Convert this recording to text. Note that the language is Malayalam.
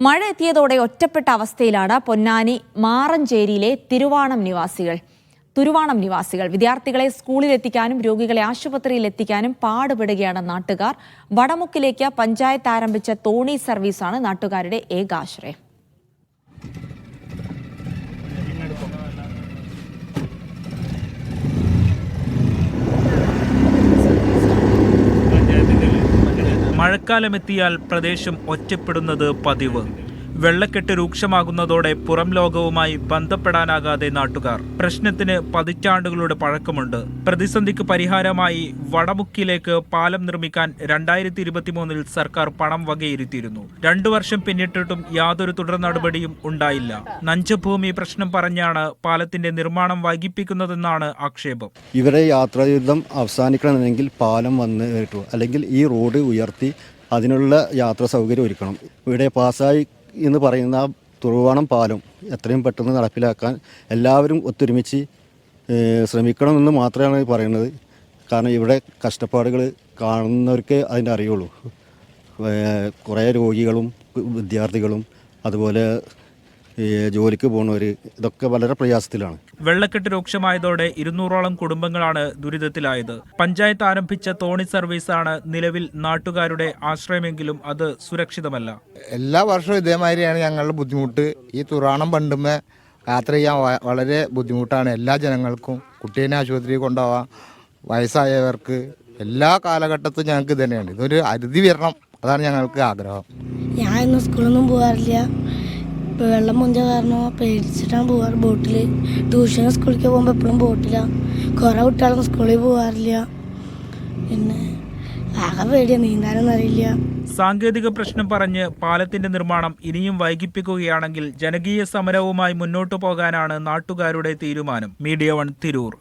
മഴ എത്തിയതോടെ ഒറ്റപ്പെട്ട അവസ്ഥയിലാണ് പൊന്നാനി മാറഞ്ചേരിയിലെ തിരുവാണം നിവാസികൾ തിരുവാണം നിവാസികൾ. വിദ്യാർത്ഥികളെ സ്കൂളിലെത്തിക്കാനും രോഗികളെ ആശുപത്രിയിൽ എത്തിക്കാനും പാടുപെടുകയാണ് നാട്ടുകാർ. വടമുക്കിലേക്ക് പഞ്ചായത്ത് ആരംഭിച്ച തോണി സർവീസാണ് നാട്ടുകാരുടെ ഏകാശ്രയം. മഴക്കാലമെത്തിയാൽ പ്രദേശം ഒറ്റപ്പെടുന്നത് പതിവ്. വെള്ളക്കെട്ട് രൂക്ഷമാകുന്നതോടെ പുറം ലോകവുമായി ബന്ധപ്പെടാനാകാതെ നാട്ടുകാർ. പ്രശ്നത്തിന് പതിറ്റാണ്ടുകളുടെ പഴക്കമുണ്ട്. പ്രതിസന്ധിക്ക് പരിഹാരമായി വടമുക്കിലേക്ക് പാലം നിർമ്മിക്കാൻ രണ്ടായിരത്തി ഇരുപത്തിമൂന്നിൽ സർക്കാർ പണം വകയിരുത്തിയിരുന്നു. രണ്ടു വർഷം പിന്നിട്ടിട്ടും യാതൊരു തുടർ നടപടിയും ഉണ്ടായില്ല. നഞ്ചഭൂമി പ്രശ്നം പറഞ്ഞാണ് പാലത്തിന്റെ നിർമ്മാണം വൈകിപ്പിക്കുന്നതെന്നാണ് ആക്ഷേപം. ഇവരെ യാത്രായുദ്ധം അവസാനിക്കണമെങ്കിൽ പാലം വന്ന് അല്ലെങ്കിൽ ഈ റോഡ് ഉയർത്തി അതിനുള്ള യാത്രാ സൗകര്യം ഒരുക്കണം. ഇവിടെ പാസ്സായി എന്ന് പറയുന്ന തുറവാണം പാലം എത്രയും പെട്ടെന്ന് നടപ്പിലാക്കാൻ എല്ലാവരും ഒത്തൊരുമിച്ച് ശ്രമിക്കണമെന്ന് മാത്രമാണ് പറയുന്നത്. കാരണം ഇവിടെ കഷ്ടപ്പാടുകൾ കാണുന്നവർക്ക് അതിന്റെ അറിയുള്ളൂ. കുറേ രോഗികളും വിദ്യാർത്ഥികളും അതുപോലെ ഈ ജോലിക്ക് പോകുന്നവർ ഇതൊക്കെ വളരെ പ്രയാസത്തിലാണ്. വെള്ളക്കെട്ട് രൂക്ഷമായതോടെ ഇരുന്നൂറോളം കുടുംബങ്ങളാണ് ദുരിതത്തിലായത്. പഞ്ചായത്ത് ആരംഭിച്ച തോണി സർവീസാണ് നിലവിൽ നാട്ടുകാരുടെ ആശ്രയമെങ്കിലും അത് സുരക്ഷിതമല്ല. എല്ലാ വർഷവും ഇതേമാതിരിയാണ് ഞങ്ങളുടെ ബുദ്ധിമുട്ട്. ഈ തുറാണം ബണ്ടുമേ യാത്ര ചെയ്യാൻ വളരെ ബുദ്ധിമുട്ടാണ്. എല്ലാ ജനങ്ങൾക്കും കുട്ടീനെ ആശുപത്രിയിൽ കൊണ്ടുപോവാം വയസ്സായവർക്ക് എല്ലാ കാലഘട്ടത്തും ഞങ്ങൾക്ക് ഇത് തന്നെയാണ് ഇതൊരു അരുതി വരണം. അതാണ് ഞങ്ങൾക്ക് ആഗ്രഹം. ഞാൻ ഇന്ന് സ്കൂളൊന്നും പോകാറില്ല. വെള്ളം മുഞ്ച കാരണം പേടിച്ചിട്ടാണ് പോവാറ് ബോട്ടിൽ ട്യൂഷന് സ്കൂളിലേക്ക് പോകുമ്പോൾ എപ്പോഴും ബോട്ടിലാണ് കുറേ കുട്ടികളും സ്കൂളിൽ പോകാറില്ല പിന്നെ ആകെ പേടിയാണ് നീന്താനൊന്നും അറിയില്ല. സാങ്കേതിക പ്രശ്നം പറഞ്ഞ് പാലത്തിന്റെ നിർമ്മാണം ഇനിയും വൈകിപ്പിക്കുകയാണെങ്കിൽ ജനകീയ സമരവുമായി മുന്നോട്ടു പോകാനാണ് നാട്ടുകാരുടെ തീരുമാനം. Media one Tirur.